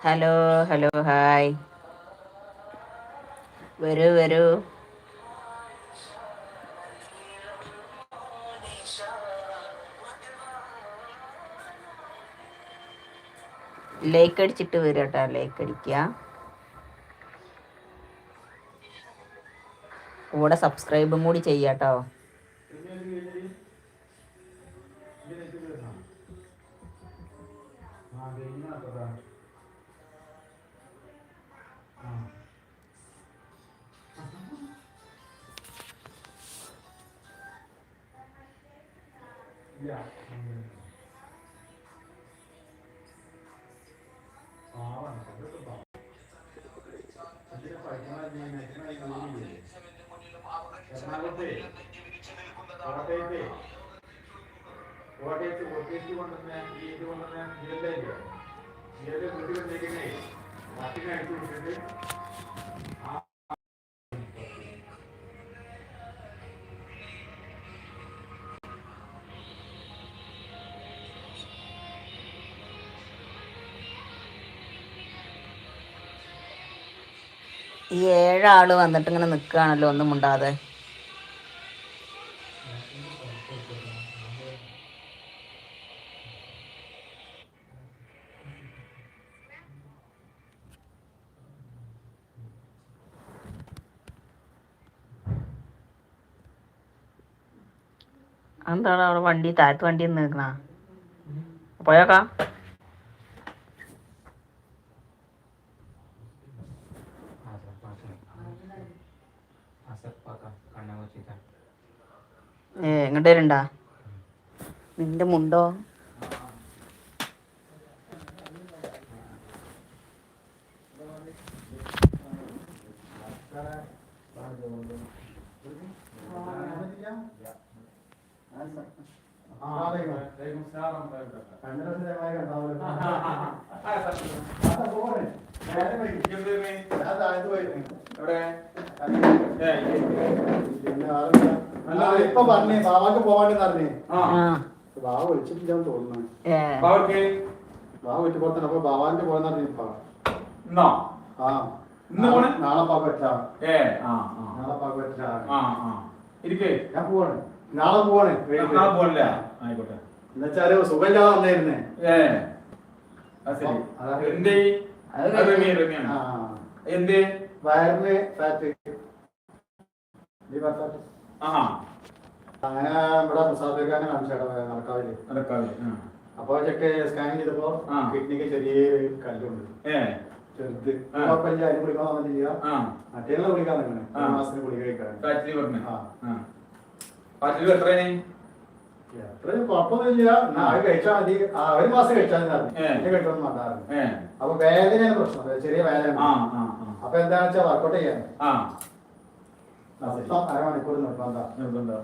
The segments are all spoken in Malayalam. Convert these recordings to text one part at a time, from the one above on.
Hello hello hi. വരൂ വരൂ. ലൈക്ക് അടിച്ചിട്ട് വരും കേട്ടോ ലൈക്ക് അടിക്കുക കൂടെ സബ്സ്ക്രൈബും കൂടി ചെയ്യാട്ടോ ജോലിയില്ലേ എറണാകുളത്തെ കോട്ടയത്തെ കോട്ടയത്ത് ഒറ്റയ്ക്ക് കൊണ്ടുവന്ന ഇത് കൊണ്ടുവന്ന ജില്ലയിലെ വീട്ടിൽ വന്നേക്കുന്നേ പട്ടിനെ അടിച്ചു കൊടുത്തിട്ട് ഈ ഏഴാൾ വന്നിട്ട് ഇങ്ങനെ നിൽക്കുകയാണല്ലോ ഒന്നും മുണ്ടാതെ. എന്താണ് അവിടെ വണ്ടി താഴത്ത് വണ്ടി നിൽക്കണ? പോയേക്കാം. ഏ എങ്ങോട്ട് വരണ്ടാ. നിന്റെ മുണ്ടോ? എവിടെ അല്ല ഇപ്പൊ പറഞ്ഞേ ബാവാക്ക് പോവാണ്ടെന്ന് പറഞ്ഞേ. ആ. വിളിച്ചിട്ടില്ലാന്ന് തോന്നുന്നു. പോകത്തന്നെ അപ്പൊ പോയെന്ന് പറഞ്ഞു ഇപ്പൊ. ഇന്നോ? ആ. ഇന്ന് പോണെ? നാളെ പാക്ക് പറ്റാ ഏ ആ നാളെ പറ്റാ ആ ആ. ഇരിക്കേ. ഞാൻ പോവാണ്. നാളെ പോവാണ്. നാളെ പോകല്ലേ ആയിക്കോട്ടെ. എന്നുവെച്ചാൽ സുഖമില്ലാതെ വന്നായിരുന്നേ ഏ. അത് ശരി. അതാണ്. എന്തേ? അത് അത് റമി റമിയാണ് എന്തേ? വയറിന് ഫാറ്റ് അങ്ങനെ ഇവിടെ മുസാഫിർഖാനെ കാണിച്ചേട്ടാ നടക്കാവില്ലേ നടക്കാതെ ആ. അപ്പൊ ചെക്ക് സ്കാൻ ചെയ്തപ്പോ കിഡ്നിക്ക് ചെറിയൊരു കല്ലുണ്ട്. ചെറുത്. കുഴപ്പമില്ല അതിന് കുടിക്കാൻ വന്നില്ല കുടിക്കാൻ മാസത്തിന് കഴിക്കാൻ. കുഴപ്പമൊന്നുമില്ല. അത് കഴിച്ചാൽ മതി. ഒരു മാസം കഴിച്ചാൽ മതി. പിന്നെ കഴിക്കണം അപ്പൊ വേദനയാണ് പ്രശ്നം. ചെറിയ വേദന അപ്പൊ എന്താണെന്ന് വെച്ചാൽ വർക്കൗട്ട് ചെയ്യാൻ. ആ ശരി. മൊത്തം അരമണിക്കൂർ നിർബന്ധം. നിർബന്ധം.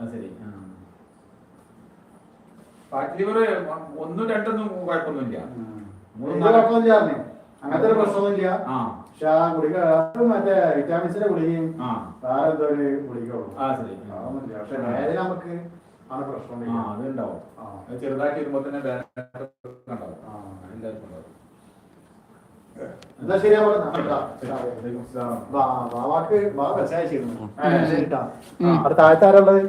ആ ശരി. ആ. ഒന്നും രണ്ടൊന്നും കുഴപ്പമൊന്നുമില്ല. അങ്ങനത്തെ ഒരു പ്രശ്നമൊന്നുമില്ല. ആ. പക്ഷെ ആ ഗുളിക അത് മറ്റേ വിറ്റാമിൻസിന്റെ ഗുളികയും വേറെ എന്തോ ഒരു ഗുളികയുള്ളൂ. പക്ഷെ നേരെ നമുക്ക് ആണ് പ്രശ്നം ആ അതുണ്ടാവും. ആ. ചെറുതായിട്ട് വരുമ്പോ തന്നെ. എല്ലാവർക്കും ഉണ്ടാവും. എന്നാ ശരിയാ പറഞ്ഞ. താഴത്തെ ആരുള്ളത്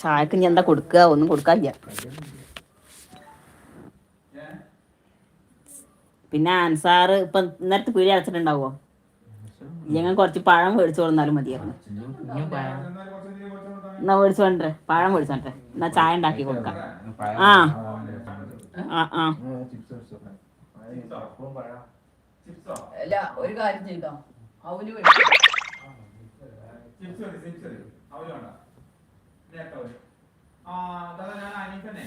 ചായക്ക് ഇനി എന്താ കൊടുക്കുക? ഒന്നും കൊടുക്കാനില്ല. പിന്നെ അൻസാറ് ഇപ്പൊ നേരത്തെ പീടി അടച്ചിട്ടുണ്ടാവോ ഞങ്ങൾ കുറച്ച് പഴം മേടിച്ചു കൊടുത്താലും മതിയായിരുന്നു. എന്നാ മേടിച്ചു കൊണ്ടേ പഴം മേടിച്ചു കൊണ്ടേ എന്നാ ചായ ഉണ്ടാക്കി കൊടുക്കാം. ആ. ആ ആ. അല്ല ഒരു കാര്യം ചെയ്തോ? അവന് ആ ഞാൻ അനീഫന്നെ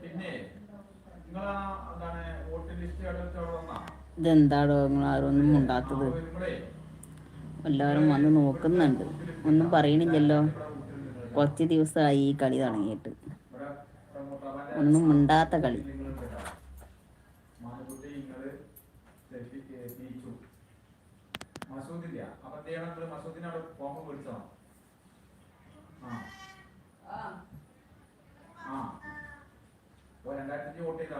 പിന്നെ നിങ്ങളാ എന്താണ് വോട്ട് ലിസ്റ്റ് അവിടെ അവിടെ വന്നാ ഇതെന്താടോ നിങ്ങൾ ആരും ഒന്നും ഉണ്ടാത്തത് എല്ലാവരും വന്ന് നോക്കുന്നുണ്ട്. ഒന്നും പറയണില്ലല്ലോ. കുറച്ച് ദിവസമായി ഈ കളി തുടങ്ങിയിട്ട്. ഒന്നും മിണ്ടാത്ത കളി. മസൂദില്ല ആ. ആ രണ്ടായിരത്തി വോട്ട് ചെയ്ത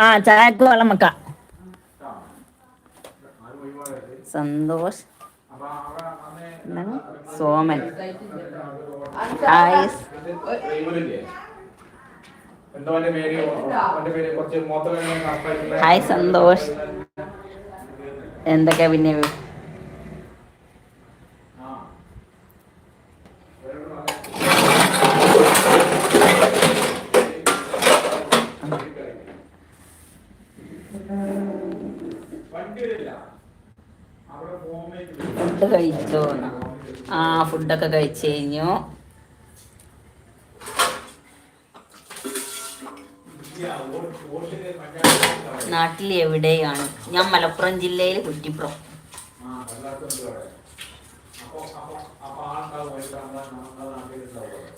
ആ ചായക്ക് വെള്ളം വെക്ക. സന്തോഷ്. സോമൻ. ആയിസ്. ഹായ് സന്തോഷ്. എന്തൊക്കെയാ പിന്നെ ആ. വണ്ടി വരില്ല. അവിടെ പോകുമ്പോഴേക്ക് വരും. ഫുഡ് കഴിച്ചോ ആ ഫുഡൊക്കെ കഴിച്ചു കഴിഞ്ഞു. നാട്ടിൽ എവിടെയാണ്? ഞാൻ മലപ്പുറം ജില്ലയിൽ കുറ്റിപ്പുറം.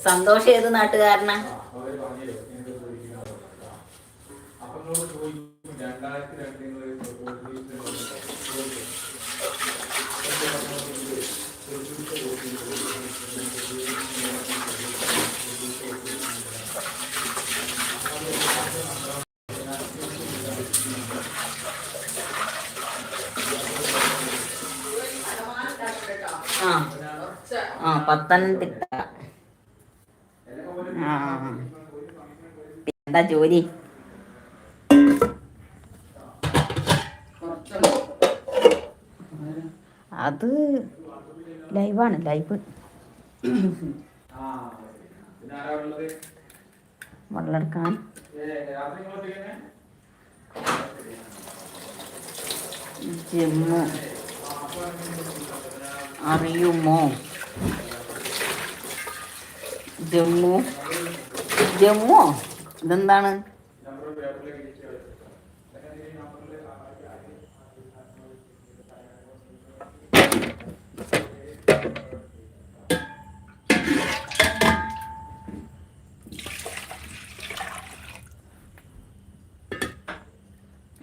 സന്തോഷം ഏത് നാട്ടുകാരന? രണ്ടായിരത്തി അപ്പൊ പത്തനംതിട്ട. എന്താ ജോലി? അത് ലൈവാണ് ലൈവ്. വെള്ളം ജമ്മു. അറിയുമോ? ജമ്മു. ജമ്മുവോ ഇതെന്താണ്?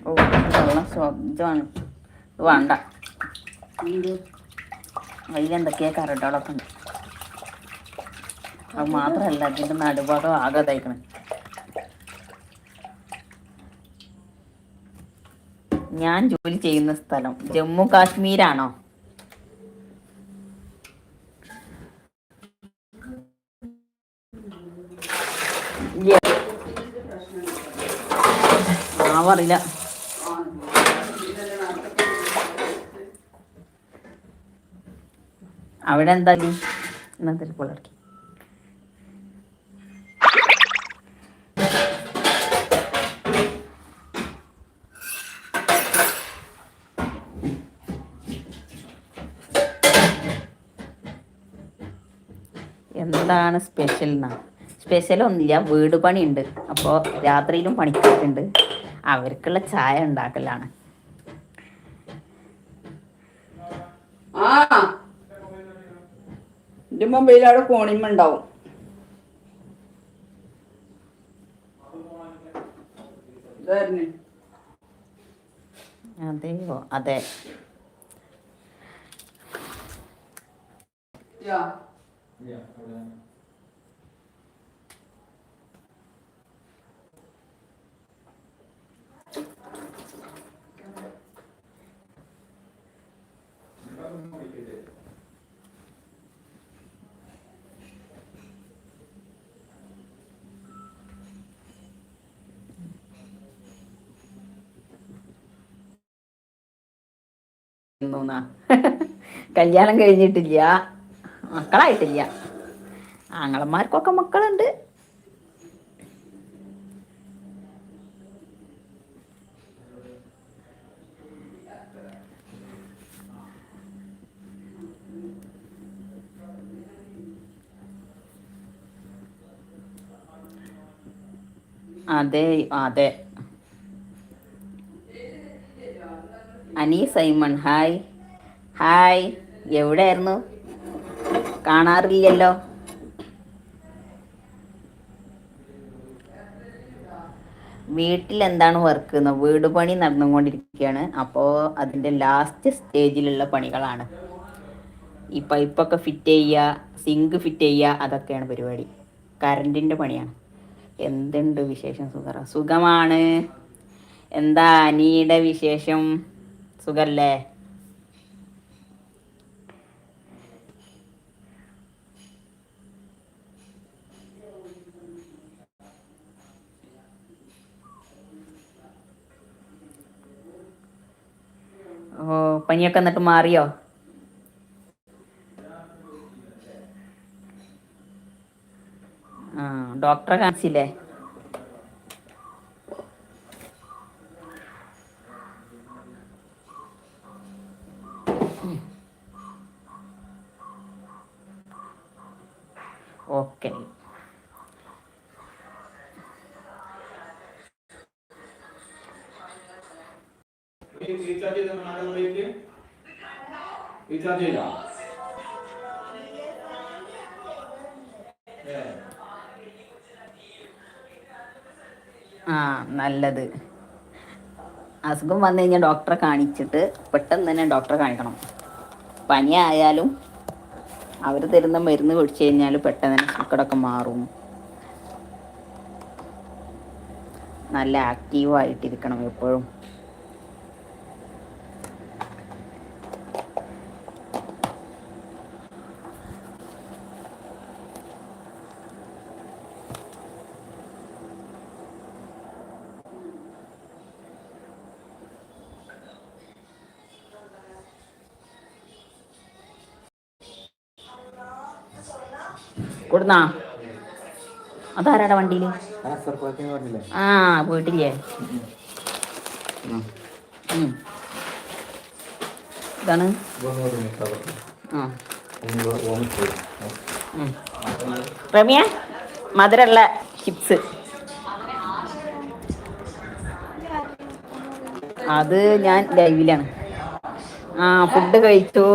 ഓ വെള്ളം ശബ്ദമാണ്. ഇത് വേണ്ട. അതിലെന്തൊക്കെയാ കരട്ടോളൊക്കെ ഉണ്ട്. അത് മാത്രമല്ല അതിന്റെ നടുഭാഗം ആകെ തയ്ക്കണം ഞാൻ ജോലി ചെയ്യുന്ന സ്ഥലം ജമ്മു കാശ്മീരാണോ? ആവറില്ല. അവിടെ എന്താ ഇന്നത്തെ പിള്ളേർക്ക് എന്താണ് സ്പെഷ്യൽ എന്നാ സ്പെഷ്യൽ ഒന്നുമില്ല വീട് പണിയുണ്ട്. അപ്പോൾ രാത്രിയിലും പണിക്കാറുണ്ട് അവർക്കുള്ള ചായ ഉണ്ടാക്കലാണ്. ആ. എന്റെ മൊബൈൽ അവിടെ ഫോണിന്മ ഉണ്ടാവും അതെയോ അതെ. എന്നൂന്നാ. കല്യാണം കഴിഞ്ഞിട്ടില്ല. മക്കളായിട്ടില്ല. ആങ്ങളന്മാർക്കൊക്കെ മക്കളുണ്ട്. അതെ അതെ. അനി സൈമൺ ഹായ്. ഹായ് എവിടെയായിരുന്നു? കാണാറില്ലല്ലോ. വീട്ടിൽ എന്താണ് വർക്ക് എന്ന് വീട് പണി നടന്നുകൊണ്ടിരിക്കുകയാണ് അപ്പോൾ അതിന്റെ ലാസ്റ്റ് സ്റ്റേജിലുള്ള പണികളാണ്. ഈ പൈപ്പൊക്കെ ഫിറ്റ് ചെയ്യുക സിങ്ക് ഫിറ്റ് ചെയ്യുക അതൊക്കെയാണ് പരിപാടി. കറണ്ടിന്റെ പണിയാണ്. എന്തുണ്ട് വിശേഷം സുഖറ? സുഖമാണ്. എന്താ അനിയുടെ വിശേഷം? സുഖല്ലേ? പനിയൊക്കെ എന്നിട്ട് മാറിയോ? ആ ഡോക്ടറെ കാണിച്ചില്ലേ? ഓക്കെ. റീചാർജ് ചെയ്ത ആ നല്ലത്. അസുഖം വന്നു കഴിഞ്ഞാൽ ഡോക്ടറെ കാണിച്ചിട്ട് പെട്ടെന്ന് തന്നെ ഡോക്ടറെ കാണിക്കണം. പനിയായാലും അവർ തരുന്ന മരുന്ന് കുടിച്ചു കഴിഞ്ഞാൽ പെട്ടെന്ന് തന്നെ സൂക്കടൊക്കെ മാറും. നല്ല ആക്റ്റീവായിട്ടിരിക്കണം എപ്പോഴും. കൊടുന്നാ അതാരാടാ വണ്ടിയിൽ ആ പോയിട്ടില്ലേ. ഇതാണ്. റമിയ മധുരമുള്ള ചിപ്സ് അത് ഞാൻ ലൈവിലാണ് ആ ഫുഡ് കഴിച്ചു.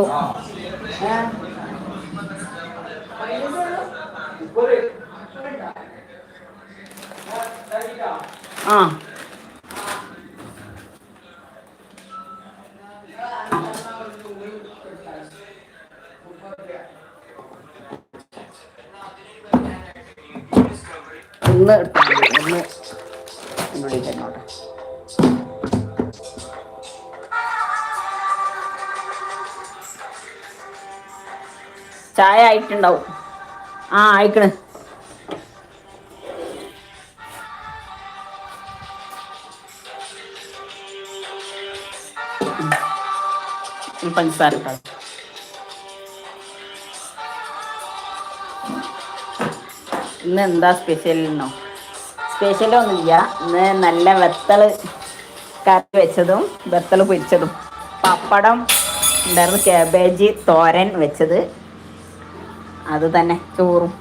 ആ. ചായ ആയിട്ടുണ്ടാവും. ആ ആയിക്കണ. പഞ്ചസാര ഇന്ന് എന്താ സ്പെഷ്യൽ എന്നോ സ്പെഷ്യലൊന്നുമില്ല ഇന്ന് നല്ല വെത്തൾ കറി വെച്ചതും വെത്തൾ പൊരിച്ചതും. പപ്പടം ഉണ്ടായിരുന്നു കാബേജ് തോരൻ വെച്ചത്. അത് തന്നെ ചോറും.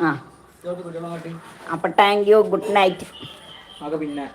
ആ. അപ്പൊ താങ്ക് യു ഗുഡ് നൈറ്റ് പിന്നെ.